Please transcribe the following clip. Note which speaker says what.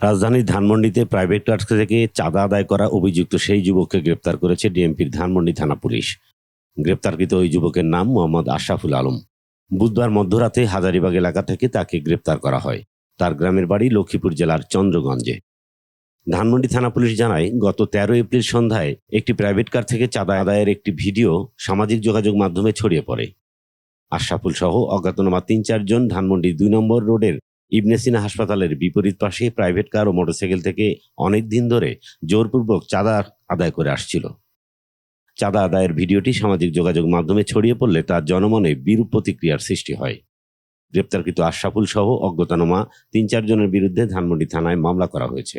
Speaker 1: রাজধানীর ধানমন্ডিতে private car থেকে চাঁদা আদায় করা অভিযুক্ত সেই যুবককে গ্রেপ্তার করেছে ডিএমপির ধানমন্ডি থানা পুলিশ। গ্রেপ্তারকৃত ওই যুবকের নাম মোহাম্মদ আশরাফুল আলম। বুধবার মধ্যরাতে হাজারিবাগ এলাকা থেকে তাকে গ্রেপ্তার করা হয়। তার গ্রামের বাড়ি লক্ষ্মীপুর জেলার চন্দ্রগঞ্জে। ধানমন্ডি থানা পুলিশ জানায়, গত তেরো এপ্রিল সন্ধ্যায় একটি প্রাইভেট কার থেকে চাঁদা আদায়ের একটি ভিডিও সামাজিক যোগাযোগ মাধ্যমে ছড়িয়ে পড়ে। আশরাফুল সহ অজ্ঞাতনামা তিন চারজন ধানমন্ডি দুই নম্বর রোডের ইবনে সিনা হাসপাতালের বিপরীত পাশে প্রাইভেট কার ও মোটরসাইকেল থেকে অনেক দিন ধরে জোরপূর্বক চাঁদা আদায় করে আসছিল। চাঁদা আদায়ের ভিডিওটি সামাজিক যোগাযোগ মাধ্যমে ছড়িয়ে পড়লে তার জনমনে বিরূপ প্রতিক্রিয়ার সৃষ্টি হয়। গ্রেপ্তারকৃত আশরাফুল সহ অজ্ঞাতনামা তিন চারজনের বিরুদ্ধে ধানমন্ডি থানায় মামলা করা হয়েছে।